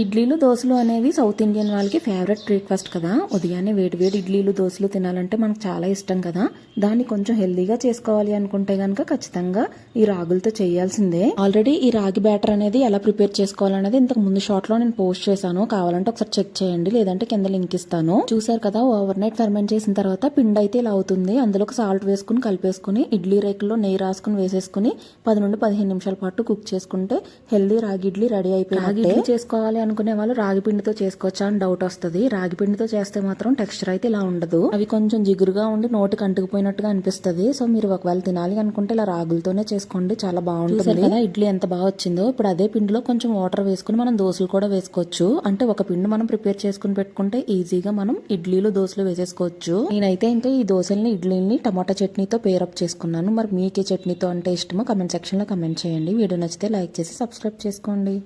ఇడ్లీలు దోశలు అనేవి సౌత్ ఇండియన్ వాళ్ళకి ఫేవరెట్ బ్రేక్ఫాస్ట్ కదా. ఉదయాన్నే వేడి వేడి ఇడ్లీలు దోశలు తినాలంటే మనకు చాలా ఇష్టం కదా. దాన్ని కొంచెం హెల్దీగా చేసుకోవాలి అనుకుంటే కనుక ఖచ్చితంగా ఈ రాగులతో చేయాల్సిందే. ఆల్రెడీ ఈ రాగి బ్యాటర్ అనేది ఎలా ప్రిపేర్ చేసుకోవాలనేది ఇంతకు ముందు షార్ట్లో నేను పోస్ట్ చేశాను. కావాలంటే ఒకసారి చెక్ చేయండి లేదంటే కింద లింక్ ఇస్తాను. చూసారు కదా ఓవర్ నైట్ ఫెర్మెంట్ చేసిన తర్వాత పిండి అయితే ఇలా అవుతుంది. అందులో సాల్ట్ వేసుకుని కలిపేసుకుని ఇడ్లీ రేకుల్లో నెయ్యి రాసుకుని వేసేసుకుని పది నుండి పదిహేను నిమిషాల పాటు కుక్ చేసుకుంటే హెల్దీ రాగి ఇడ్లీ రెడీ అయిపోయి రాగి చేసుకోవాలి అనుకునే వాళ్ళు రాగి పిండితో చేసుకోవచ్చా అని డౌట్ వస్తుంది. రాగి పిండితో చేస్తే మాత్రం టెక్స్చర్ అయితే ఇలా ఉండదు. అవి కొంచెం జిగురుగా ఉండి నోటికి అంటుకుపోయినట్టుగా అనిపిస్తుంది. సో మీరు ఒకవేళ తినాలి అనుకుంటే ఇలా రాగులతోనే చేసుకోండి. చాలా బాగుంటుంది. కదా ఇడ్లీ ఎంత బాగా వచ్చిందో. ఇప్పుడు అదే పిండిలో కొంచెం వాటర్ వేసుకుని మనం దోశలు కూడా వేసుకోవచ్చు. అంటే ఒక పిండి మనం ప్రిపేర్ చేసుకుని పెట్టుకుంటే ఈజీగా మనం ఇడ్లీలు దోశలు వేసేసుకోవచ్చు. నేనైతే ఇంకా ఈ దోశల్ని ఇడ్లీని టమాటా చట్నీతో పేరప్ చేసుకున్నాను. మరి మీకే చట్నీతో అంటే ఇష్టమో కమెంట్ సెక్షన్లో కమెంట్ చేయండి. వీడియో నచ్చితే లైక్ చేసి సబ్స్క్రైబ్ చేసుకోండి.